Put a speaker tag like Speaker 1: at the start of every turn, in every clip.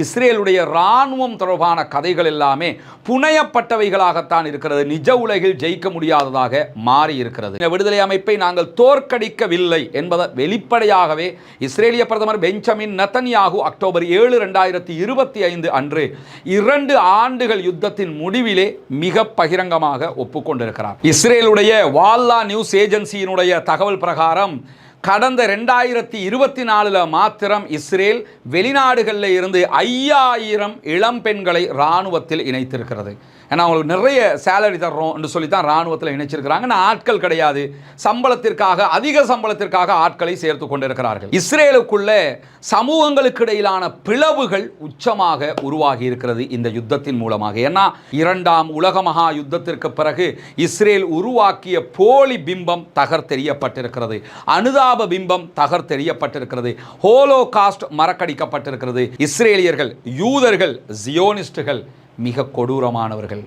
Speaker 1: இஸ்ரேலுடைய இராணுவம் தொடர்பான கதைகள் எல்லாமே புனையப்பட்டவைகளாகத்தான் இருக்கிறது. நிஜ உலகில் ஜெயிக்க முடியாததாக மாறி இருக்கிறது இந்த விடுதலை அமைப்பை நாங்கள் தோற்கடிக்கவில்லை என்பதை வெளிப்படையாகவே இஸ்ரேலிய பிரதமர் பெஞ்சமின் நத்தன்யாகு அக்டோபர் ஏழு ரெண்டாயிரத்தி இருபத்தி ஐந்து அன்று இரண்டு ஆண்டுகள் யுத்தத்தின் முடிவிலே மிக பகிரங்கமாக ஒப்புக்கொண்டிருக்கிறார். இஸ்ரேலுடைய வால்லா நியூஸ் ஏஜென்சியினுடைய தகவல் பிரகாரம் கடந்த ரெண்டாயிரத்தி இருபத்தி நாலில் மாத்திரம் இஸ்ரேல் வெளிநாடுகளில் இருந்து ஐயாயிரம் இளம் பெண்களை இராணுவத்தில் இணைத்திருக்கிறது. ஏன்னா அவங்களுக்கு நிறைய சேலரி தர்றோம் என்று சொல்லி தான் இராணுவத்தில் இணைச்சிருக்கிறாங்க. நான் ஆட்கள் கிடையாது. சம்பளத்திற்காக அதிக சம்பளத்திற்காக ஆட்களை சேர்த்து கொண்டிருக்கிறார்கள். இஸ்ரேலுக்குள்ளே சமூகங்களுக்கு இடையிலான பிளவுகள் உச்சமாக உருவாகி இருக்கிறது இந்த யுத்தத்தின் மூலமாக. ஏன்னா இரண்டாம் உலக மகா யுத்தத்திற்கு பிறகு இஸ்ரேல் உருவாக்கிய போலி பிம்பம் தகர்த்தெறியப்பட்டிருக்கிறது. அனுதாப பிம்பம் தகர்த்தெறியப்பட்டிருக்கிறது. Hollow cost மறக்கடிக்கப்பட்டிருக்கிறது. இஸ்ரேலியர்கள் யூதர்கள் ஜியோனிஸ்டுகள் மிக கொடூரமானவர்கள்.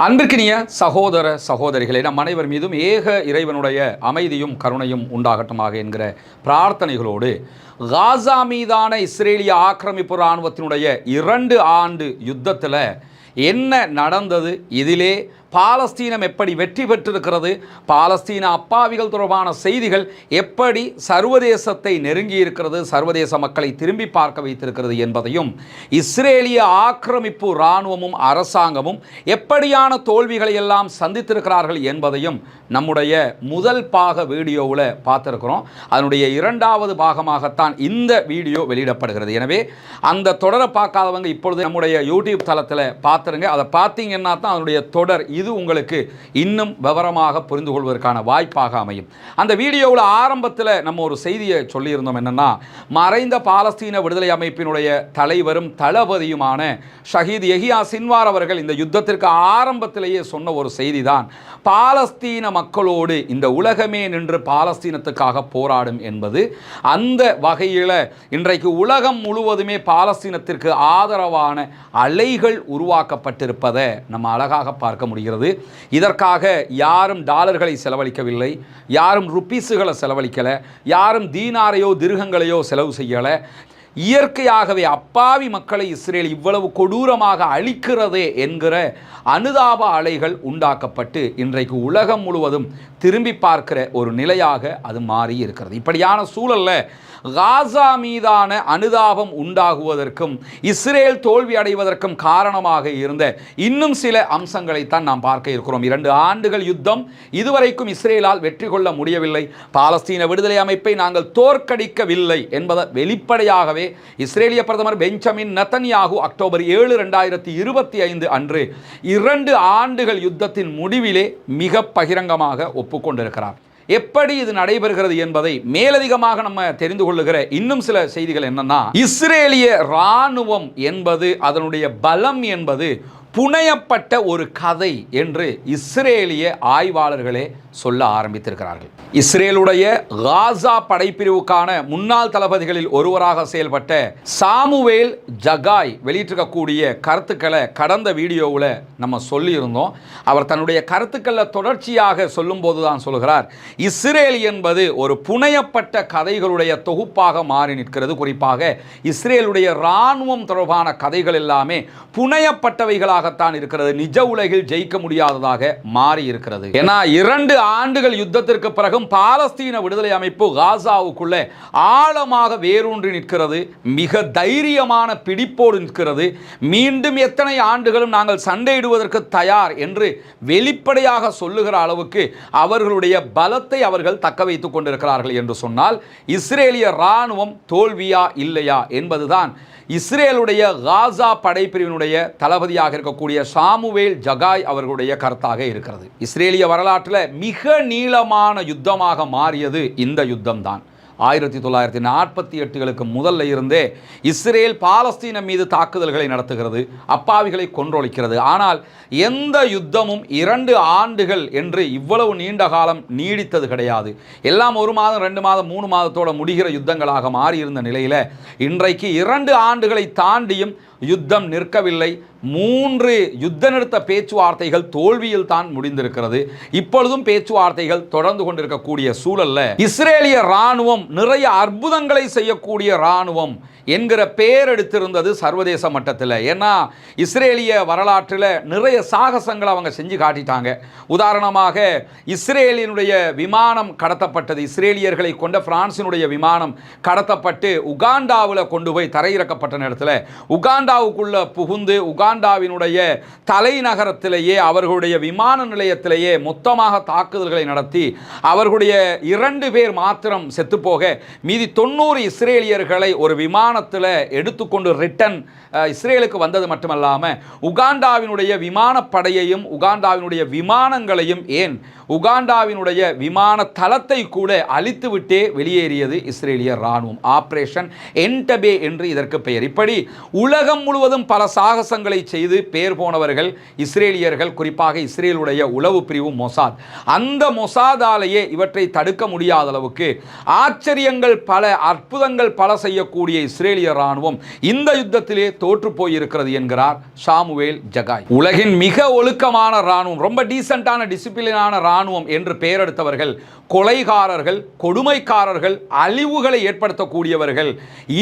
Speaker 1: அன்பிற்கினிய சகோதர சகோதரிகளே நம் அனைவர் மீதும் ஏக இறைவனுடைய அமைதியும் கருணையும் உண்டாகட்டுமாக என்கிற பிரார்த்தனைகளோடு காசா மீதான இஸ்ரேலிய ஆக்கிரமிப்பு இராணுவத்தினுடைய இரண்டு ஆண்டு யுத்தத்தில் என்ன நடந்தது? இதிலே பாலஸ்தீனம் எப்படி வெற்றி பெற்றிருக்கிறது? பாலஸ்தீன அப்பாவிகள் தொடர்பான செய்திகள் எப்படி சர்வதேசத்தை நெருங்கி இருக்கிறது சர்வதேச மக்களை திரும்பி பார்க்க வைத்திருக்கிறது என்பதையும் இஸ்ரேலிய ஆக்கிரமிப்பு இராணுவமும் அரசாங்கமும் எப்படியான தோல்விகளை எல்லாம் சந்தித்திருக்கிறார்கள் என்பதையும் நம்முடைய முதல் பாக வீடியோவில் பார்த்துருக்கிறோம். அதனுடைய இரண்டாவது பாகமாகத்தான் தான் இந்த வீடியோ வெளியிடப்படுகிறது. எனவே அந்த தொடரை பார்க்காதவங்க இப்பொழுது நம்முடைய யூடியூப் தளத்தில் பார்த்துருங்க. அதை பார்த்தீங்கன்னா தான் அதனுடைய தொடர் இது உங்களுக்கு இன்னும் விவரமாக புரிந்து கொள்வதற்கான வாய்ப்பாக அமையும். அந்த வீடியோவில் ஆரம்பத்தில் நம்ம ஒரு செய்தியை சொல்லியிருந்தோம் என்னென்னா மறைந்த பாலஸ்தீன விடுதலை அமைப்பினுடைய தலைவரும் தளபதியுமான ஷஹீத் எஹியா சின்வார் அவர்கள் இந்த யுத்தத்திற்கு ஆரம்பத்திலேயே சொன்ன ஒரு செய்தி தான் பாலஸ்தீன மக்களோடு இந்த உலகமே நின்று பாலஸ்தீனத்துக்காக போராடும் என்பது அந்த வகையில் இன்றைக்கு உலகம் முழுவதுமே பாலஸ்தீனத்திற்கு ஆதரவான அலைகள் உருவாக்கப்பட்டிருப்பதை நம்ம அழகாக பார்க்க முடிகிறது. இதற்காக யாரும் டாலர்களை செலவழிக்கவில்லை யாரும் ருப்பீஸுகளை செலவழிக்கலை யாரும் தீனாரையோ திருகங்களையோ செலவு செய்யலை. இயற்கையாகவே அப்பாவி மக்களை இஸ்ரேல் இவ்வளவு கொடூரமாக அழிக்கிறதே என்கிற அனுதாப அலைகள் உண்டாக்கப்பட்டு இன்றைக்கு உலகம் முழுவதும் திரும்பி பார்க்கிற ஒரு நிலையாக அது மாறி இருக்கிறது. இப்படியான சூழலில் காசா மீதான அனுதாபம் உண்டாகுவதற்கும் இஸ்ரேல் தோல்வி அடைவதற்கும் காரணமாக இருந்த இன்னும் சில அம்சங்களைத்தான் நாம் பார்க்க இருக்கிறோம். இரண்டு ஆண்டுகள் யுத்தம் இதுவரைக்கும் இஸ்ரேலால் வெற்றி கொள்ள முடியவில்லை. பாலஸ்தீன விடுதலை அமைப்பை நாங்கள் தோற்கடிக்கவில்லை என்பதை வெளிப்படையாகவே நண்பர்களே இஸ்ரேலிய பிரதமர் பெஞ்சமின் நத்தன்யாகு அக்டோபர் ஏழு ரெண்டாயிரத்தி இருபத்தி ஐந்து அன்று இரண்டு ஆண்டுகள் யுத்தத்தின் முடிவிலே மிக பகிரங்கமாக ஒப்புக்கொண்டிருக்கிறார். எப்படி இது நடைபெறுகிறது என்பதை மேலதிகமாக நம்ம தெரிந்து கொள்ளுகிற இன்னும் சில செய்திகள் என்னன்னா இஸ்ரேலிய இராணுவம் என்பது அதனுடைய பலம் என்பது புனையப்பட்ட ஒரு கதை என்று இஸ்ரேலிய ஆய்வாளர்களே சொல்ல ஆரம்பித்திருக்கிறார்கள். இஸ்ரேலுடைய காசா படைப்பிரிவுக்கான முன்னாள் தளபதிகளில் ஒருவராக செயல்பட்ட சாமுவேல் ஜகாய் வெளியிட்டிருக்கக்கூடிய கருத்துக்களை கடந்த வீடியோவில் நம்ம சொல்லியிருந்தோம். அவர் தன்னுடைய கருத்துக்களில் தொடர்ச்சியாக சொல்லும்போது தான் சொல்கிறார். இஸ்ரேல் என்பது ஒரு புனையப்பட்ட கதைகளுடைய தொகுப்பாக மாறி நிற்கிறது. குறிப்பாக இஸ்ரேலுடைய இராணுவம் தொடர்பான கதைகள் எல்லாமே புனையப்பட்டவைகளாக புனையப்பட்டவைகளாகத்தான் இருக்கிறது. நிஜ உலகில் ஜெயிக்க முடியாததாக மாறி இருக்கிறது ஏன்னா இரண்டு ஆண்டுகள் யுத்தத்திற்கு பிறகும் பாலஸ்தீன விடுதலை அமைப்பு காசாவுக்குள்ளே ஆழமாக வேரூன்றி நிற்கிறது. மிக தைரியமான பிடிப்போடு நிற்கிறது. மீண்டும் எத்தனை ஆண்டுகளும் நாங்கள் சண்டையிடுவதற்கு தயார் என்று வெளிப்படையாக சொல்லுகிற அளவுக்கு அவர்களுடைய பலத்தை அவர்கள் தக்க வைத்துக் கொண்டிருக்கிறார்கள் என்று சொன்னால் இஸ்ரேலிய இராணுவம் தோல்வியா இல்லையா என்பதுதான் இஸ்ரேலுடைய காசா படைப்பிரிவினுடைய தளபதியாக இருக்கக்கூடிய சாமுவேல் ஜகாய் அவர்களுடைய கருத்தாக இருக்கிறது. இஸ்ரேலிய வரலாற்றில் மிக நீளமான யுத்தமாக மாறியது இந்த யுத்தம்தான். ஆயிரத்தி தொள்ளாயிரத்தி நாற்பத்தி எட்டுகளுக்கு முதல்ல இருந்தே இஸ்ரேல் பாலஸ்தீனம் மீது தாக்குதல்களை நடத்துகிறது அப்பாவிகளை கொன்றொழிக்கிறது. ஆனால் எந்த யுத்தமும் இரண்டு ஆண்டுகள் என்று இவ்வளவு நீண்ட காலம் நீடித்தது கிடையாது. எல்லாம் ஒரு மாதம் ரெண்டு மாதம் மூணு மாதத்தோட முடிகிற யுத்தங்களாக மாறியிருந்த நிலையில் இன்றைக்கு இரண்டு ஆண்டுகளை தாண்டியும் யுத்தம் நிற்கவில்லை. மூன்று யுத்த நிறுத்த பேச்சுவார்த்தைகள் தோல்வியில் தான் முடிந்திருக்கிறது. இப்பொழுதும் பேச்சுவார்த்தைகள் தொடர்ந்து கொண்டிருக்கக்கூடிய சூழல்ல இஸ்ரேலிய ராணுவம் நிறைய அற்புதங்களை செய்யக்கூடிய ராணுவம் என்கிற பெயர் எடுத்திருந்தது சர்வதேச மட்டத்தில். ஏன்னா இஸ்ரேலிய வரலாற்றில் நிறைய சாகசங்களை அவங்க செஞ்சு காட்டிட்டாங்க. உதாரணமாக இஸ்ரேலினுடைய விமானம் கடத்தப்பட்டது இஸ்ரேலியர்களை கொண்ட பிரான்சினுடைய விமானம் கடத்தப்பட்டு உகாண்டாவில் கொண்டு போய் தரையிறக்கப்பட்ட நேரத்தில் உகாண்டாவுக்குள்ள புகுந்து உகாண்டாவினுடைய தலைநகரத்திலேயே அவர்களுடைய விமான நிலையத்திலேயே மொத்தமாக தாக்குதல்களை நடத்தி அவர்களுடைய இரண்டு பேர் மாத்திரம் செத்துப்போக மீதி தொண்ணூறு இஸ்ரேலியர்களை ஒரு விமானத்தில் எடுத்துக்கொண்டு ரிட்டன் இஸ்ரேலுக்கு வந்தது மட்டுமல்லாமல் உகாண்டாவினுடைய விமானப்படையையும் உகாண்டாவினுடைய விமானங்களையும் ஏன் உகாண்டாவினுடைய விமான தளத்தை கூட அழித்துவிட்டே வெளியேறியது இஸ்ரேலிய ராணுவம் ஆப்ரேஷன் என்டபே என்று இதற்கு பெயர். இப்படி உலகம் முழுவதும் பல சாகசங்களை செய்து பேர் போனவர்கள் இஸ்ரேலியர்கள் குறிப்பாக இஸ்ரேலுடைய உளவு பிரிவு மொசாத். அந்த மொசாதாலேயே இவற்றை தடுக்க முடியாத அளவுக்கு ஆச்சரியங்கள் பல அற்புதங்கள் பல செய்யக்கூடிய இஸ்ரேலிய ராணுவம் இந்த யுத்தத்திலே தோற்று போயிருக்கிறது என்கிறார் சாமுவேல் ஜகாய். உலகின் மிக ஒழுக்கமான ராணுவம் ரொம்ப டீசென்டான டிசிப்ளினான இராணுவம் என்று பெயரெடுத்தவர்கள் கொலைகாரர்கள் கொடுமைக்காரர்கள் அழிவுகளை ஏற்படுத்தக்கூடியவர்கள்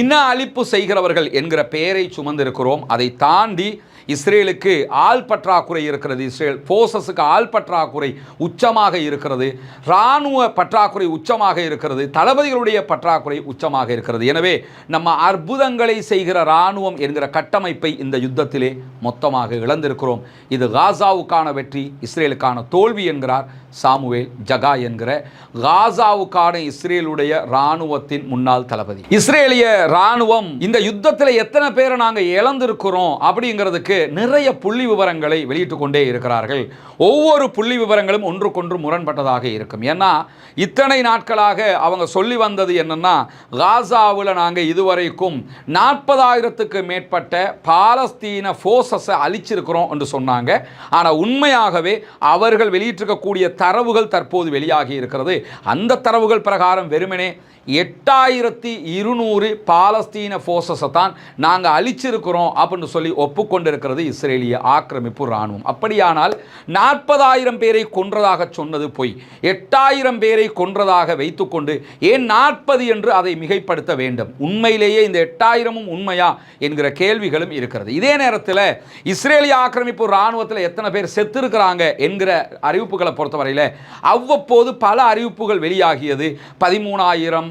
Speaker 1: இன அழிப்பு செய்கிறவர்கள் என்கிற பெயரை சுமந்திருக்கிறோம். அதை தாண்டி இஸ்ரேலுக்கு ஆள் பற்றாக்குறை இருக்கிறது. இஸ்ரேல் போர்சஸுக்கு ஆள் பற்றாக்குறை உச்சமாக இருக்கிறது. இராணுவ பற்றாக்குறை உச்சமாக இருக்கிறது. தளபதிகளுடைய பற்றாக்குறை உச்சமாக இருக்கிறது. எனவே நம்ம அற்புதங்களை செய்கிற இராணுவம் என்கிற கட்டமைப்பை இந்த யுத்தத்திலே மொத்தமாக இழந்திருக்கிறோம். இது காசாவுக்கான வெற்றி இஸ்ரேலுக்கான தோல்வி என்கிறார் சாமுவேல் ஜகா என்கிற காசாவுக்கான இஸ்ரேலுடைய இராணுவத்தின் முன்னாள் தளபதி. இஸ்ரேலிய இராணுவம் இந்த யுத்தத்தில் எத்தனை பேரை நாங்கள் இழந்திருக்கிறோம் அப்படிங்கிறதுக்கு நிறைய புள்ளி விவரங்களை வெளியிட்டு கொண்டே இருக்கிறார்கள். ஒவ்வொரு புள்ளி விவரங்களும் ஒன்றுக்கொன்று முரண்பட்டதாக இருக்கும். ஏன்னா இத்தனை நாட்களாக அவங்க சொல்லி வந்தது என்னன்னா காசாவில் நாங்கள் இதுவரைக்கும் நாற்பதாயிரத்துக்கு மேற்பட்ட பாலஸ்தீன ஃபோர்ஸஸை அழிச்சிருக்கிறோம் என்று சொன்னாங்க. ஆனால் உண்மையாகவே அவர்கள் வெளியிட்டிருக்கக்கூடிய தரவுகள் தற்போது வெளியாகி இருக்கிறது. அந்த தரவுகள் பிரகாரம் வெறுமனே எட்டாயிரத்தி இருநூறு பாலஸ்தீன ஃபோர்ஸஸை தான் நாங்கள் அழிச்சிருக்கிறோம் அப்படின்னு சொல்லி ஒப்புக்கொண்டிருக்கிறது இஸ்ரேலிய ஆக்கிரமிப்பு இராணுவம். அப்படியானால் நாற்பதாயிரம் பேரை கொன்றதாக சொன்னது பொய். எட்டாயிரம் பேரை கொன்றதாக வைத்துக்கொண்டு ஏன் நாற்பது என்று அதை மிகைப்படுத்த வேண்டும்? உண்மையிலேயே இந்த எட்டாயிரமும் உண்மையா என்கிற கேள்விகளும் இருக்கிறது. இதே நேரத்தில் இஸ்ரேலிய ஆக்கிரமிப்பு இராணுவத்தில் எத்தனை பேர் செத்திருக்கிறாங்க என்கிற அறிவிப்புகளை பொறுத்தவரையில் அவ்வப்போது பல அறிவிப்புகள் வெளியாகியது பதிமூணாயிரம்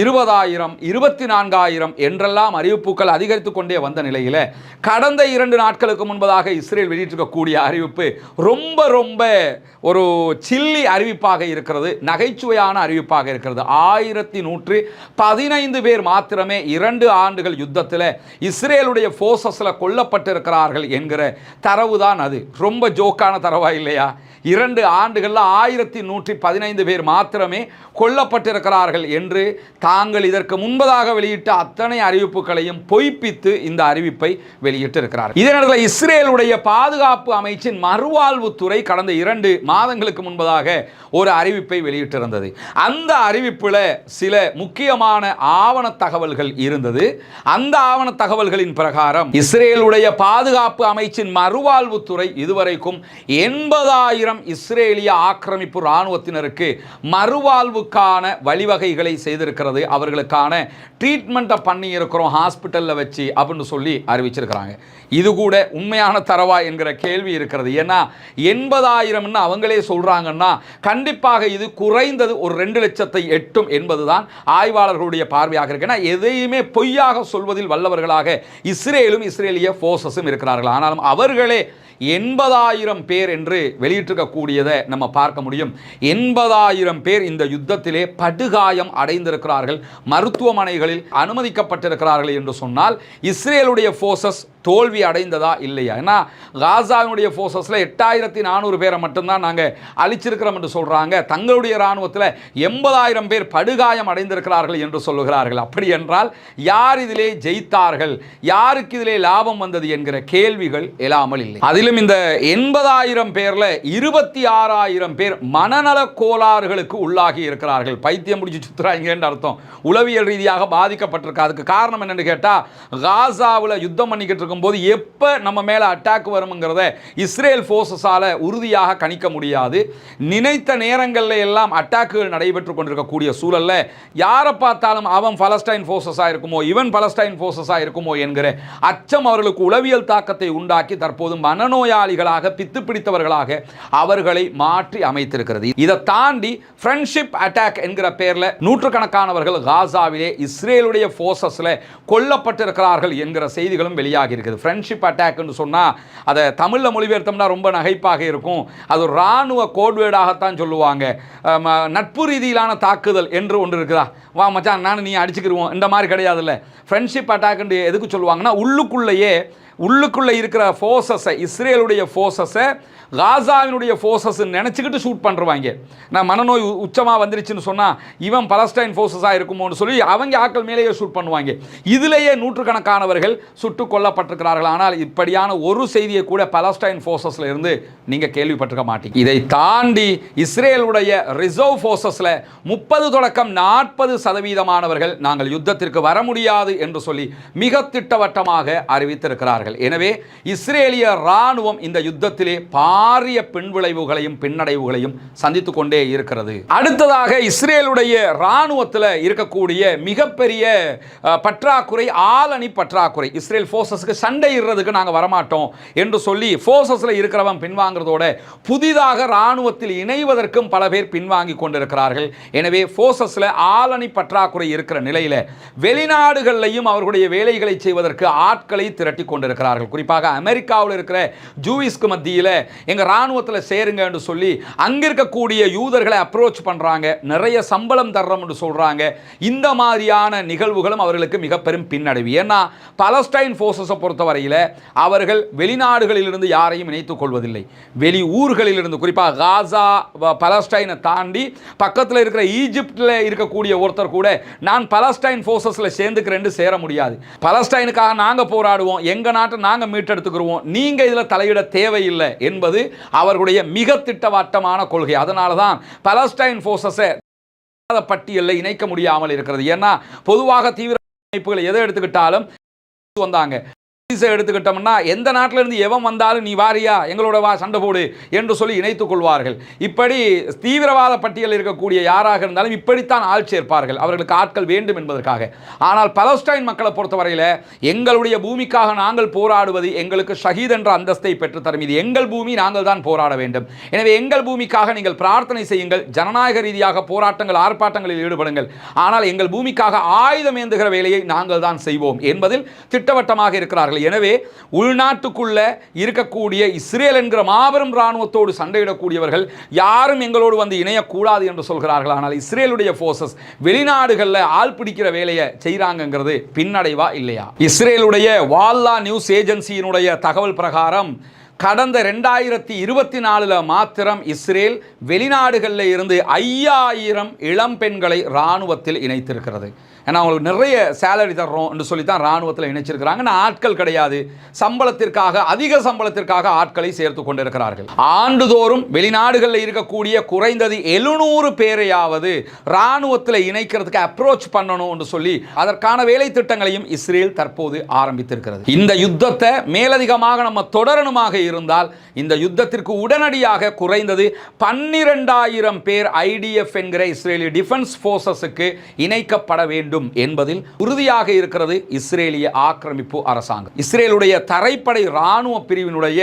Speaker 1: இருபதாயிரம் இருபத்தி நான்காயிரம் என்றெல்லாம் அறிவிப்புகள் அதிகரித்து கொண்டே வந்த நிலையில் கடந்த இரண்டு நாட்களுக்கு முன்பதாக இஸ்ரேல் வெளியிட்டிருக்கக்கூடிய அறிவிப்பு ரொம்ப ரொம்ப ஒரு சில்லி அறிவிப்பாக இருக்கிறது நகைச்சுவையான அறிவிப்பாக இருக்கிறது. ஆயிரத்தி நூற்று பதினைந்து பேர் மாத்திரமே இரண்டு ஆண்டுகள் யுத்தத்தில் இஸ்ரேலுடைய ஃபோர்ஸஸில் கொல்லப்பட்டிருக்கிறார்கள் என்கிற தரவு தான் அது. ரொம்ப ஜோக்கான தரவா இல்லையா? இரண்டு ஆண்டுகளில் ஆயிரத்தி நூற்றி பதினைந்து பேர் மாத்திரமே கொல்லப்பட்டிருக்கிறார்கள் என்று தாங்கள் இதற்கு முன்பதாக வெளியிட்ட அத்தனை அறிவிப்புகளையும் பொய்ப்பித்து இந்த அறிவிப்பை வெளியிட்டிருக்கிறார். இதே நேரத்தில் இஸ்ரேலுடைய பாதுகாப்பு அமைச்சின் மறுவாழ்வுத்துறை கடந்த இரண்டு மாதங்களுக்கு முன்பதாக ஒரு அறிவிப்பை வெளியிட்டிருந்தது. அந்த அறிவிப்பில் சில முக்கியமான ஆவண தகவல்கள் இருந்தது. அந்த ஆவண தகவல்களின் பிரகாரம் இஸ்ரேலுடைய பாதுகாப்பு அமைச்சின் மறுவாழ்வுத்துறை இதுவரைக்கும் எண்பதாயிரம் இஸ்ரேலிய ஆக்கிரமிப்பு இராணுவத்தினருக்கு மறுவாழ்வுக்கான வழிவகைகளை செய்திருக்கிறது அவர்களுக்கான ட்ரீட்மெண்ட்டை பண்ணியிருக்கிறோம் ஹாஸ்பிட்டலில் வச்சு அப்படின்னு சொல்லி அறிவிச்சிருக்கிறாங்க. இது கூட உண்மையான தரவா என்கிற கேள்வி இருக்கிறது. ஏன்னா எண்பதாயிரம்னு அவங்களே சொல்கிறாங்கன்னா கண்டிப்பாக இது குறைந்தது ஒரு ரெண்டு லட்சத்தை எட்டும் என்பதுதான் ஆய்வாளர்களுடைய பார்வையாக இருக்கு. ஏன்னா எதையுமே பொய்யாக சொல்வதில் வல்லவர்களாக இஸ்ரேலும் இஸ்ரேலிய ஃபோர்ஸஸும் இருக்கிறார்கள். ஆனாலும் அவர்களே எண்பதாயிரம் பேர் என்று வெளியிட்டிருக்கக்கூடியதை நம்ம பார்க்க முடியும். எண்பதாயிரம் பேர் இந்த யுத்தத்திலே படுகாயம் அடைந்திருக்கிறார்கள். மருத்துவமனைகளில் அனுமதிக்கப்பட்டிருக்கிறார்கள் என்று சொன்னால் இஸ்ரேலுடைய ஃபோர்ஸஸ் தோல்வி அடைந்ததா இல்லையா? ஏன்னா காசாவினுடைய ஃபோர்ஸஸில் எட்டாயிரத்தி நானூறு பேரை மட்டும்தான் நாங்கள் அழிச்சிருக்கிறோம் என்று சொல்கிறாங்க தங்களுடைய இராணுவத்தில் எண்பதாயிரம் பேர் படுகாயம் அடைந்திருக்கிறார்கள் என்று சொல்லுகிறார்கள். அப்படி என்றால் யார் இதிலே ஜெயித்தார்கள்? யாருக்கு இதிலே லாபம் வந்தது என்கிற கேள்விகள் எழாமல் இல்லை. அதிலும் இந்த எண்பதாயிரம் பேரில் இருபத்தி ஆறாயிரம் பேர் மனநல கோளாறுகளுக்கு உள்ளாகி இருக்கிறார்கள். பைத்தியம் முடிச்சு சுத்துறாங்கன்னு அர்த்தம். உளவியல் ரீதியாக பாதிக்கப்பட்டிருக்கு. அதுக்கு காரணம் என்னன்னு கேட்டால் காசாவில் யுத்தம் பண்ணிக்கிட்டு இருக்கும் பார்க்கும்போது எப்போ நம்ம மேலே அட்டாக் வருங்கிறத இஸ்ரேல் ஃபோர்ஸஸால் உறுதியாக கணிக்க முடியாது. நினைத்த நேரங்களில் எல்லாம் அட்டாக்குகள் நடைபெற்று கொண்டிருக்கக்கூடிய சூழலில் யாரை பார்த்தாலும் அவன் பலஸ்டைன் ஃபோர்ஸஸாக இருக்குமோ இவன் பலஸ்டைன் ஃபோர்ஸஸாக இருக்குமோ என்கிற அச்சம் அவர்களுக்கு உளவியல் தாக்கத்தை உண்டாக்கி தற்போது மனநோயாளிகளாக பித்து பிடித்தவர்களாக அவர்களை மாற்றி அமைத்திருக்கிறது. இதை தாண்டி ஃப்ரெண்ட்ஷிப் அட்டாக் என்கிற பேரில் நூற்றுக்கணக்கானவர்கள் காசாவிலே இஸ்ரேலுடைய ஃபோர்ஸஸில் கொல்லப்பட்டிருக்கிறார்கள் என்கிற செய்திகளும் வெளியாகி இருக்குது. ஃப்ரெண்ட்ஷிப் அட்டாக்னு சொன்னால் அதை தமிழில் மொழிபெயர்த்தோம்னா ரொம்ப நகைப்பாக இருக்கும். அது ஒரு இராணுவ கோட்வேர்டாகத்தான் சொல்லுவாங்க. நட்பு ரீதியிலான தாக்குதல் என்று ஒன்று இருக்குதா? வா மச்சான் நானும் நீ அடிச்சுக்கிடுவோம் இந்த மாதிரி கிடையாதுல்ல. ஃப்ரெண்ட்ஷிப் அட்டாக்னு எதுக்கு சொல்லுவாங்கன்னா உள்ளுக்குள்ளேயே உள்ளுக்குள்ளே இருக்கிற ஃபோர்ஸஸை இஸ்ரேலுடைய ஃபோர்ஸஸை காசாவினுடைய ஃபோர்ஸஸ் நினச்சிக்கிட்டு ஷூட் பண்ணுறவாங்க நான் மனநோய் உச்சமாக வந்துருச்சுன்னு சொன்னால் இவன் பலஸ்டைன் ஃபோர்ஸஸாக இருக்குமோன்னு சொல்லி அவங்க ஆட்கள் மேலேயே ஷூட் பண்ணுவாங்க. இதிலேயே நூற்றுக்கணக்கானவர்கள் சுட்டு கொல்லப்பட்டிருக்கிறார்கள். ஆனால் இப்படியான ஒரு செய்தியை கூட பலஸ்டைன் ஃபோர்ஸஸில் இருந்து நீங்கள் கேள்விப்பட்டிருக்க மாட்டீங்க. இதை தாண்டி இஸ்ரேலுடைய ரிசர்வ் ஃபோர்ஸஸில் முப்பது தொடக்கம் நாற்பது சதவீதமானவர்கள் நாங்கள் யுத்தத்திற்கு வர முடியாது என்று சொல்லி மிக திட்டவட்டமாக அறிவித்திருக்கிறார்கள். எனவே இஸ்ரேலிய இராணுவம் இந்த யுத்தத்திலே பா பாரிய பின்விளைவுகளையும் பின்னடைவுகளையும் சந்தித்து கொண்டே இருக்கிறது. அடுத்ததாக இஸ்ரேலுடைய இராணுவத்தில் இருக்கக்கூடிய மிகப்பெரிய பற்றாக்குறை ஆளணி பற்றாக்குறை. இஸ்ரேல் ஃபோர்ஸஸ்க்கு சண்டை இடுறதுக்கு நாங்கள் வரமாட்டோம் என்று சொல்லி ஃபோர்ஸஸில் இருக்கிறவன் பின்வாங்குறதோட புதிதாக இராணுவத்தில் இணைவதற்கும் பல பேர் பின்வாங்கி கொண்டிருக்கிறார்கள். எனவே ஃபோர்ஸஸில் ஆளணி பற்றாக்குறை இருக்கிற நிலையில் வெளிநாடுகளிலையும் அவர்களுடைய வேலைகளை செய்வதற்கு ஆட்களை திரட்டி கொண்டிருக்கிறார்கள். குறிப்பாக அமெரிக்காவில் இருக்கிற ஜூவிஸ்க்கு மத்தியில் எங்கள் இராணுவத்தில் சேருங்க என்று சொல்லி அங்கே இருக்கக்கூடிய யூதர்களை அப்ரோச் பண்ணுறாங்க நிறைய சம்பளம் தர்றோம்னு என்று சொல்கிறாங்க இந்த மாதிரியான நிகழ்வுகளும் அவர்களுக்கு மிக பெரும் பின்னடைவு. ஏன்னா பலஸ்டைன் ஃபோர்ஸஸை பொறுத்தவரையில் அவர்கள் வெளிநாடுகளிலிருந்து யாரையும் இணைத்துக் கொள்வதில்லை. வெளி ஊர்களிலிருந்து குறிப்பாக காசா பலஸ்டைனை தாண்டி பக்கத்தில் இருக்கிற ஈஜிப்டில் இருக்கக்கூடிய ஒருத்தர் கூட நான் பலஸ்டைன் ஃபோர்ஸஸில் சேர்ந்துக்கிறேன்னு சேர முடியாது. பலஸ்டைனுக்காக நாங்கள் போராடுவோம். எங்கள் நாட்டை நாங்கள் மீட்டெடுத்துக்கிறோம் நீங்கள் இதில் தலையிட தேவையில்லை என்பது அவர்களுடைய மிக திட்டவட்டமான கொள்கை. அதனால தான் பலஸ்டைன் ஃபோர்ஸஸை பட்டியலில் இணைக்க முடியாமல் இருக்கிறது. ஏன்னா பொதுவாக தீவிர அமைப்புகள் எதை எடுத்துக்கிட்டாலும் வந்தாங்க. ஐசிஸை எடுத்துக்கிட்டோம்னா எந்த நாட்டிலிருந்து எவன் வந்தாலும் நீ வாரியா? எங்களோட வா சண்டை போடு என்று சொல்லி இணைத்துக் கொள்வார்கள். இப்படி தீவிரவாத பட்டியலில் இருக்கக்கூடிய யாராக இருந்தாலும் இப்படித்தான் ஆள் சேர்ப்பார்கள். அவர்களுக்கு ஆட்கள் வேண்டும் என்பதற்காக. ஆனால் பலஸ்டைன் மக்களை பொறுத்தவரையில் எங்களுடைய பூமிக்காக நாங்கள் போராடுவது எங்களுக்கு ஷஹீத் என்ற அந்தஸ்தை பெற்றுத்தரும். இது எங்கள் பூமி நாங்கள் தான் போராட வேண்டும். எனவே எங்கள் பூமிக்காக நீங்கள் பிரார்த்தனை செய்யுங்கள். ஜனநாயக ரீதியாக போராட்டங்கள் ஆர்ப்பாட்டங்களில் ஈடுபடுங்கள். ஆனால் எங்கள் பூமிக்காக ஆயுதம் ஏந்துகிற வேலையை நாங்கள் தான் செய்வோம் என்பதில் திட்டவட்டமாக இருக்கிறார்கள். எனவே உள்நாட்டுக்குள்ள இருக்கக்கூடிய இஸ்ரேல் என்கிற மாபெரும் இராணுவத்தோடு சண்டையிடக்கூடியவர்கள் யாரும் எங்களோடு வந்து இணையக்கூடாது என்று சொல்கிறார்கள். ஆனால் இஸ்ரேலுடைய ஃபோர்ஸஸ் வெளிநாடுகளில் ஆள் பிடிக்கிற வேலையை செய்கிறாங்கங்கிறது பின்னடைவா இல்லையா? இஸ்ரேலுடைய வால்லா நியூஸ் ஏஜென்சியினுடைய தகவல் பிரகாரம் கடந்த ரெண்டாயிரத்தி இருபத்தி நாலில் மாத்திரம் இஸ்ரேல் வெளிநாடுகளில் இருந்து ஐயாயிரம் இளம் பெண்களை இராணுவத்தில் இணைத்திருக்கிறது. ஏன்னா அவங்களுக்கு நிறைய சேலரி தர்றோம் என்று சொல்லி தான் இராணுவத்தில் இணைச்சிருக்கிறாங்க. ஆனால் ஆட்கள் கிடையாது. சம்பளத்திற்காக அதிக சம்பளத்திற்காக ஆட்களை சேர்த்து கொண்டிருக்கிறார்கள். ஆண்டுதோறும் வெளிநாடுகளில் இருக்கக்கூடிய குறைந்தது எழுநூறு பேரையாவது இராணுவத்தில் இணைக்கிறதுக்கு அப்ரோச் பண்ணணும் என்று சொல்லி அதற்கான வேலை திட்டங்களையும் இஸ்ரேல் தற்போது ஆரம்பித்திருக்கிறது. இந்த யுத்தத்தை மேலதிகமாக நம்ம தொடரணுமாக இருந்தால் இந்த யுத்தத்திற்கு உடனடியாக குறைந்தது பன்னிரெண்டாயிரம் பேர் ஐடிஎஃப் என்கிற இஸ்ரேலிய டிஃபென்ஸ் ஃபோர்ஸஸுக்கு இணைக்கப்பட வேண்டும். என்பதில் உறுதியாக இருக்கிறது இஸ்ரேலிய ஆக்கிரமிப்பு அரசாங்கம். இஸ்ரேலுடைய தரைப்படை இராணுவ பிரிவினுடைய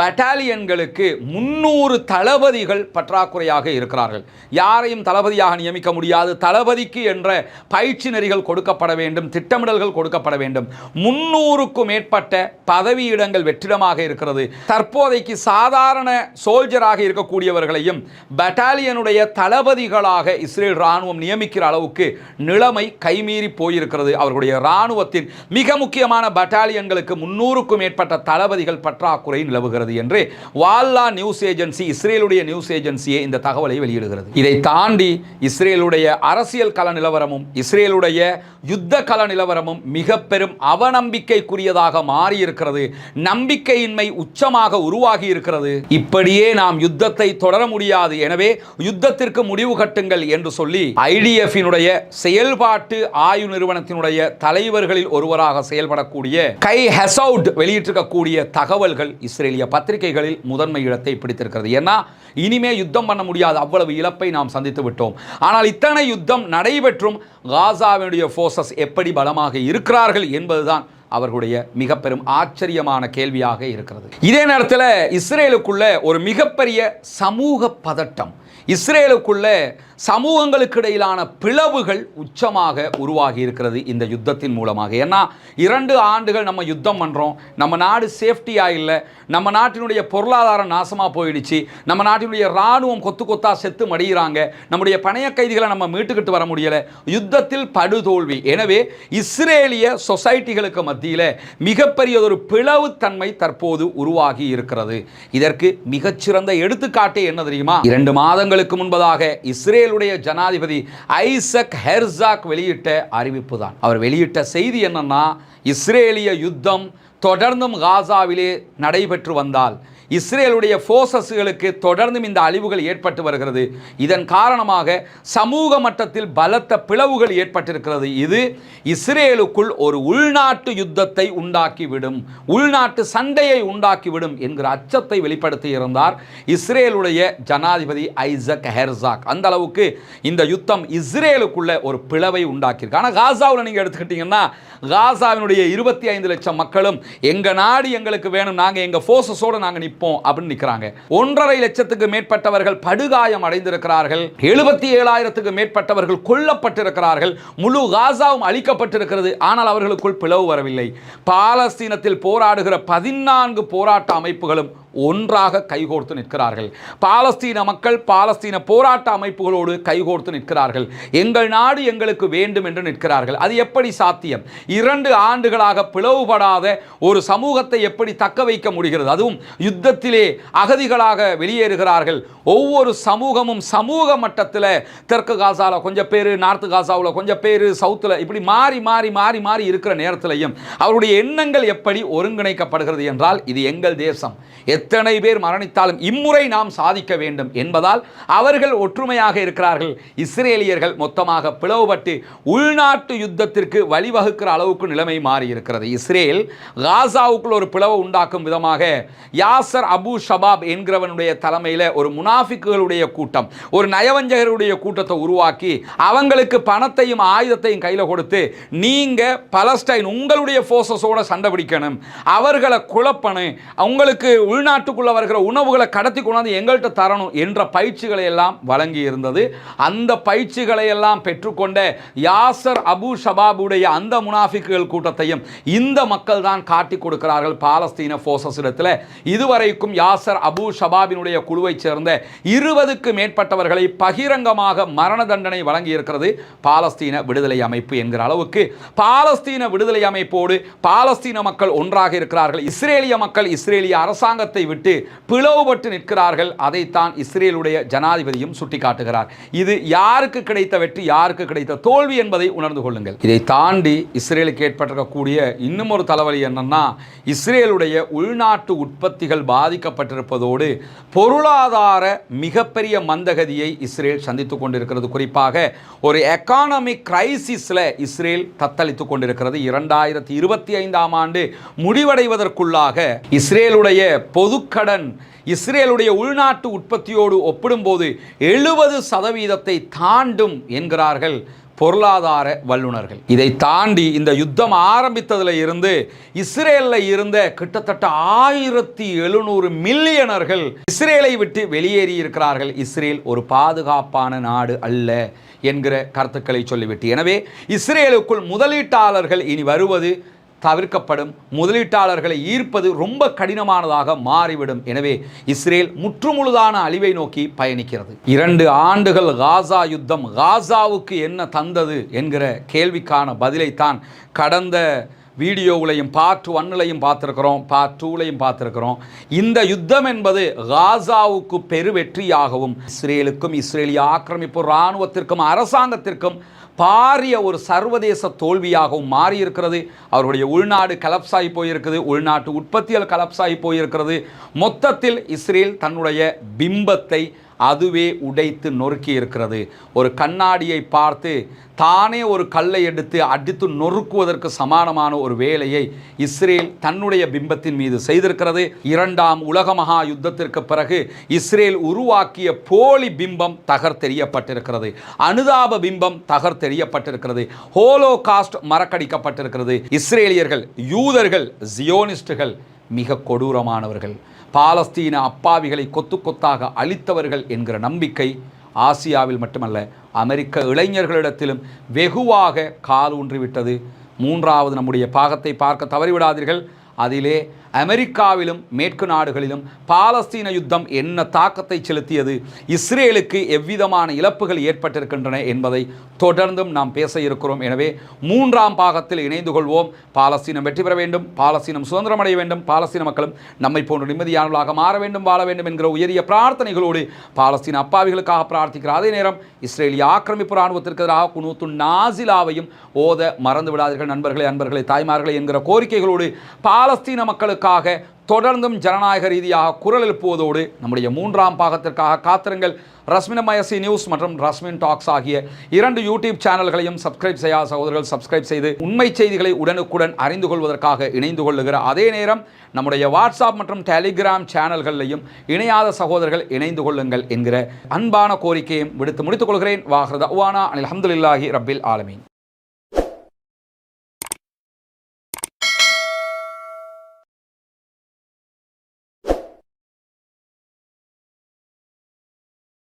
Speaker 1: பட்டாலியன்களுக்கு முன்னூறு தளபதிகள் பற்றாக்குறையாக இருக்கிறார்கள். யாரையும் தளபதியாக நியமிக்க முடியாது. தளபதிக்கு என்ற பயிற்சி நெறிகள் கொடுக்கப்பட வேண்டும் திட்டமிடல்கள் கொடுக்கப்பட வேண்டும். முன்னூறுக்கும் மேற்பட்ட பதவியிடங்கள் வெற்றிடமாக இருக்கிறது. தற்போதைக்கு சாதாரண சோல்ஜராக இருக்கக்கூடியவர்களையும் பட்டாலியனுடைய தளபதிகளாக இஸ்ரேல் ராணுவம் நியமிக்கிற அளவுக்கு நிலைமை கைமீறி போயிருக்கிறது. அவர்களுடைய இராணுவத்தின் மிக முக்கியமான பட்டாலியன்களுக்கு முன்னூறுக்கும் மேற்பட்ட தளபதிகள் பற்றாக்குறை நிலவுகிறது என்று வால்லா நியூஸ் ஏஜென்சி இஸ்ரேலுடைய நியூஸ் ஏஜென்சியே இந்த தகவலை வெளியிடுகிறது. இதை தாண்டி இஸ்ரேலுடைய அரசியல் கள நிலவரமும் இஸ்ரேலுடைய யுத்த கள நிலவரமும் மிக பெரும் அவநம்பிக்கைக்குரியதாக மாறியிருக்கிறது. நம்பிக்கையின்மை உச்சமாக உருவாகி இருக்கிறது இப்படியே நாம் யுத்தத்தை தொடர முடியாது. எனவே யுத்தத்திற்கு முடிவு கட்டுங்கள் என்று சொல்லி ஐடிஎஃபினுடைய செயல்பாட்டு ஆய்வு நிறுவனத்தினுடைய தலைவர்களில் ஒருவராக செயல்படக்கூடிய கை ஹெசவுட் வெளியிட்டிருக்கக்கூடிய தகவல்கள் இஸ்ரேலிய பத்திரிகைகளில் முதன்மை இடத்தை பிடித்திருக்கிறது. ஏன்னா இனிமே யுத்தம் பண்ண முடியாது அவ்வளவு இழப்பை நாம் சந்தித்து விட்டோம். ஆனால் இத்தனை யுத்தம் நடைபெற்றும் காசாவினுடைய ஃபோர்ஸஸ் எப்படி பலமாக இருக்கிறார்கள் என்பதுதான் அவர்களுடைய மிக பெரும் ஆச்சரியமான கேள்வியாக இருக்கிறது. இதே நேரத்தில் இஸ்ரேலுக்குள்ள ஒரு மிகப்பெரிய சமூக பதட்டம் இஸ்ரேலுக்குள்ள சமூகங்களுக்கு இடையிலான பிளவுகள் உச்சமாக உருவாகி இருக்கிறது இந்த யுத்தத்தின் மூலமாக. ஏன்னா இரண்டு ஆண்டுகள் நம்ம யுத்தம் பண்ணுறோம் நம்ம நாடு சேஃப்டியாக இல்லை. நம்ம நாட்டினுடைய பொருளாதாரம் நாசமாக போயிடுச்சு. நம்ம நாட்டினுடைய இராணுவம் கொத்து கொத்தாக செத்து மடிகிறாங்க நம்முடைய பணைய கைதிகளை நம்ம மீட்டுக்கிட்டு வர முடியலை. யுத்தத்தில் படுதோல்வி. எனவே இஸ்ரேலிய சொசைட்டிகளுக்கு மத்தியில் மிகப்பெரிய ஒரு பிளவுத்தன்மை தற்போது உருவாகி இருக்கிறது. இதற்கு மிகச்சிறந்த எடுத்துக்காட்டு என்ன தெரியுமா? இரண்டு மாதங்கள் மாதங்களுக்கு முன்பதாக இஸ்ரேலுடைய ஜனாதிபதி ஐசக் ஹெர்சாக் வெளியிட்ட அறிவிப்பு தான் அவர் வெளியிட்ட செய்தி என்னன்னா இஸ்ரேலிய யுத்தம் தொடர்ந்தும் காசாவிலே நடைபெற்று வந்தால் இஸ்ரேலுடைய ஃபோர்ஸஸ்களுக்கு தொடர்ந்தும் இந்த அழிவுகள் ஏற்பட்டு வருகிறது. இதன் காரணமாக சமூக மட்டத்தில் பலத்த பிளவுகள் ஏற்பட்டிருக்கிறது. இது இஸ்ரேலுக்குள் ஒரு உள்நாட்டு யுத்தத்தை உண்டாக்கிவிடும். உள்நாட்டு சண்டையை உண்டாக்கிவிடும் என்கிற அச்சத்தை வெளிப்படுத்தி இருந்தார் இஸ்ரேலுடைய ஜனாதிபதி ஐசக் ஹெர்சாக். அந்த அளவுக்கு இந்த யுத்தம் இஸ்ரேலுக்குள்ள ஒரு பிளவை உண்டாக்கியிருக்கு. ஆனால் காசாவில் நீங்கள் எடுத்துக்கிட்டீங்கன்னா காசாவினுடைய இருபத்தி ஐந்து லட்சம் மக்களும் எங்கள் நாடு எங்களுக்கு வேணும். நாங்கள் எங்கள் ஃபோர்ஸஸோடு நாங்கள் நிற்போம் அப்படின்னு நிற்கிறாங்க ஒன்றரை லட்சத்துக்கு மேற்பட்டவர்கள் படுகாயம் அடைந்திருக்கிறார்கள். எழுபத்தி ஏழாயிரத்துக்கு மேற்பட்டவர்கள் கொல்லப்பட்டிருக்கிறார்கள். முழு காசாவும் அழிக்கப்பட்டிருக்கிறது. ஆனால் அவர்களுக்குள் பிளவு வரவில்லை. பாலஸ்தீனத்தில் போராடுகிற பதினான்கு போராட்ட அமைப்புகளும் ஒன்றாக கைகோர்த்து நிற்கிறார்கள். பாலஸ்தீன மக்கள் பாலஸ்தீன போராட்ட அமைப்புகளோடு கைகோர்த்து நிற்கிறார்கள். எங்கள் நாடு எங்களுக்கு வேண்டும் என்று நிற்கிறார்கள். அது எப்படி சாத்தியம்? இரண்டு ஆண்டுகளாக பிளவுபடாத ஒரு சமூகத்தை எப்படி தக்க வைக்க முடிகிறது? அதுவும் யுத்தத்திலே அகதிகளாக வெளியேறுகிறார்கள். ஒவ்வொரு சமூகமும் சமூக மட்டத்தில் தெற்கு காசாவில் கொஞ்சம் பேர் நார்த்து காசாவில் கொஞ்சம் பேர் சவுத்தில் இப்படி மாறி மாறி மாறி மாறி இருக்கிற நேரத்திலையும் அவருடைய எண்ணங்கள் எப்படி ஒருங்கிணைக்கப்படுகிறது என்றால் இது எங்கள் தேசம். எத்தனை பேர் மரணித்தாலும் இம்முறை நாம் சாதிக்க வேண்டும் என்பதால் அவர்கள் ஒற்றுமையாக இருக்கிறார்கள். இஸ்ரேலியர்கள் மொத்தமாக பிளவுபட்டு உள்நாட்டு யுத்தத்திற்கு வழிவகுக்கிற அளவுக்கு நிலைமை மாறியிருக்கிறது. இஸ்ரேல் காசாவுக்குள் ஒரு பிளவு உண்டாக்கும் விதமாக யாசர் அபு ஷபாப் என்கிறவனுடைய தலைமையில் ஒரு முனாஃபிக்குகளுடைய கூட்டம் ஒரு நயவஞ்சகருடைய கூட்டத்தை உருவாக்கி அவங்களுக்கு பணத்தையும் ஆயுதத்தையும் கையில் கொடுத்து நீங்க பலஸ்டைன் உங்களுடைய ஃபோர்ஸஸோட சண்டை பிடிக்கணும். அவர்களை குழப்பணும். அவங்களுக்கு வெளிநாட்டுக்குள்ளே வருகிற உணவுகளை கடத்தி கொண்டாந்து எங்கள்கிட்ட தரணும் என்ற பயிற்சிகளை எல்லாம் வழங்கி இருந்தது அந்த பயிற்சிகளை எல்லாம் பெற்றுக்கொண்ட யாசர் அபு ஷபாபுடைய அந்த முனாஃபிக்குகள் கூட்டத்தையும் இந்த மக்கள் தான் காட்டி கொடுக்கிறார்கள் பாலஸ்தீன ஃபோர்ஸஸ் இடத்துல. இதுவரைக்கும் யாசர் அபு ஷபாபினுடைய குழுவைச் சேர்ந்த இருபதுக்கு மேற்பட்டவர்களை பகிரங்கமாக மரண தண்டனை வழங்கி இருக்கிறது பாலஸ்தீன விடுதலை அமைப்பு என்கிற அளவுக்கு. பாலஸ்தீன விடுதலை அமைப்போடு பாலஸ்தீன மக்கள் ஒன்றாக இருக்கிறார்கள். இஸ்ரேலிய மக்கள் இஸ்ரேலிய அரசாங்கத்தை விட்டு பிளவுபட்டு நிற்கிறார்கள். அதைத்தான் இஸ்ரேலுடைய ஜனாதிபதியும் சுட்டிக்காட்டுகிறார். இது யாருக்கு கிடைத்த வெற்றி யாருக்கு கிடைத்த தோல்வி என்பதை உணர்ந்து கொள்ளுங்கள். இதை தாண்டி இஸ்ரேலுக்கு ஏற்பட்டிருக்கக்கூடிய இன்னும் ஒரு தலைவலி என்னன்னா இஸ்ரேலுடைய உள்நாட்டு உற்பத்திகள் பாதிக்கப்பட்டிருப்பதோடு பொருளாதார மிகப்பெரிய மந்தகதியை இஸ்ரேல் சந்தித்துக் கொண்டிருக்கிறது. குறிப்பாக ஒரு எக்கானமிக் கிரைசிஸில் இஸ்ரேல் தத்தளித்துக் கொண்டிருக்கிறது. இரண்டாயிரத்தி இருபத்தி ஐந்தாம் ஆண்டு முடிவடைவதற்குள்ளாக இஸ்ரேலுடைய பொது பொதுக்கடன் இஸ்ரேலுடைய உள்நாட்டு உற்பத்தியோடு ஒப்பிடும்போது எழுபது சதவீதத்தை தாண்டும் என்கிறார்கள் பொருளாதார வல்லுநர்கள். இதை தாண்டி இந்த யுத்தம் ஆரம்பித்ததில் இருந்து இஸ்ரேலில் இருந்த கிட்டத்தட்ட ஆயிரத்தி எழுநூறு மில்லியனர்கள் இஸ்ரேலை விட்டு வெளியேறி இருக்கிறார்கள். இஸ்ரேல் ஒரு பாதுகாப்பான நாடு அல்ல என்கிற கருத்துக்களை சொல்லிவிட்டு. எனவே இஸ்ரேலுக்குள் முதலீட்டாளர்கள் இனி வருவது தவிர்க்கப்படும். முதலீட்டாளர்களை ஈர்ப்பது ரொம்ப கடினமானதாக மாறிவிடும். எனவே இஸ்ரேல் முற்றுமுழுதான அழிவை நோக்கி பயணிக்கிறது. இரண்டு ஆண்டுகள் காசா யுத்தம். காசாவுக்கு என்ன தந்தது என்கிற கேள்விக்கான பதிலைத்தான் கடந்த வீடியோவிலையும் பார்ட் ஒன்னிலையும் பார்த்துருக்குறோம் பார்ட் டூலையும் பார்த்துருக்குறோம். இந்த யுத்தம் என்பது காசாவுக்கு பெரு வெற்றியாகவும் இஸ்ரேலுக்கும் இஸ்ரேலிய ஆக்கிரமிப்பு இராணுவத்திற்கும் அரசாங்கத்திற்கும் பாரிய ஒரு சர்வதேச தோல்வியாகவும் மாறியிருக்கிறது. அவருடைய உள்நாடு கலப்ஸாகி போயிருக்குது உள்நாட்டு உற்பத்தியால் கலப்ஸாகி போயிருக்கிறது. மொத்தத்தில் இஸ்ரேல் தன்னுடைய பிம்பத்தை அதுவே உடைத்து நொறுக்கி இருக்கிறது ஒரு கண்ணாடியை பார்த்து தானே ஒரு கல்லை எடுத்து அடித்து நொறுக்குவதற்கு சமானமான ஒரு வேலையை இஸ்ரேல் தன்னுடைய பிம்பத்தின் மீது செய்திருக்கிறது. இரண்டாம் உலக மகா யுத்தத்திற்கு பிறகு இஸ்ரேல் உருவாக்கிய போலி பிம்பம் தகர்த்தெறியப்பட்டிருக்கிறது. அனுதாப பிம்பம் தகர்த்தெறியப்பட்டிருக்கிறது. Hollow cost மறக்கடிக்கப்பட்டிருக்கிறது. இஸ்ரேலியர்கள் யூதர்கள் ஜியோனிஸ்டுகள் மிக கொடூரமானவர்கள். பாலஸ்தீன அப்பாவிகளை கொத்து கொத்தாக அழித்தவர்கள் என்கிற நம்பிக்கை ஆசியாவில் மட்டுமல்ல அமெரிக்க இளைஞர்களிடத்திலும் வெகுவாக கால் ஊன்றிவிட்டது மூன்றாவது நம்முடைய பாகத்தை பார்க்க தவறிவிடாதீர்கள். அதிலே அமெரிக்காவிலும் மேற்கு நாடுகளிலும் பாலஸ்தீன யுத்தம் என்ன தாக்கத்தை செலுத்தியது? இஸ்ரேலுக்கு எவ்விதமான இழப்புகள் ஏற்பட்டிருக்கின்றன என்பதை தொடர்ந்தும் நாம் பேச இருக்கிறோம். எனவே மூன்றாம் பாகத்தில் இணைந்து கொள்வோம். பாலஸ்தீனம் வெற்றி பெற வேண்டும். பாலஸ்தீனம் சுதந்திரம் அடைய வேண்டும். பாலஸ்தீன மக்களும் நம்மை போன்ற நிம்மதியானவர்களாக மாற வேண்டும் வாழ வேண்டும் என்கிற உயரிய பிரார்த்தனைகளோடு பாலஸ்தீன அப்பாவிகளுக்காக பிரார்த்திக்கிற அதே நேரம் இஸ்ரேலிய ஆக்கிரமிப்பு இராணுவத்திற்கு எதிராக குனூத்து நாசிலாவையும் ஓத மறந்து விடாதீர்கள் நண்பர்களே அன்பர்களே தாய்மார்களே என்கிற கோரிக்கைகளோடு பாலஸ்தீன மக்களுக்காக தொடர்ந்தும் ஜனநாயக ரீதியாக குரல் எழுப்புவதோடு நம்முடைய மூன்றாம் பாகத்திற்காக காத்திருங்கள். ரஸ்மின் மயசி நியூஸ் மற்றும் ரஸ்மின் டாக்ஸ் ஆகிய இரண்டு யூடியூப் சேனல்களையும் சப்ஸ்கிரைப் செய்யாத சகோதரர்கள் சப்ஸ்கிரைப் செய்து உண்மை செய்திகளை உடனுக்குடன் அறிந்து கொள்வதற்காக இணைந்து கொள்ளுகிற அதே நேரம் நம்முடைய வாட்ஸ்அப் மற்றும் டெலிகிராம் சேனல்களிலையும் இணையாத சகோதரர்கள் இணைந்து கொள்ளுங்கள் என்கிற அன்பான கோரிக்கையும் விடுத்து முடித்துக் கொள்கிறேன். வாஹ்ரத் அவானா அனில் அஹமதுல்லாஹி ரப்பில் ஆலமீன்.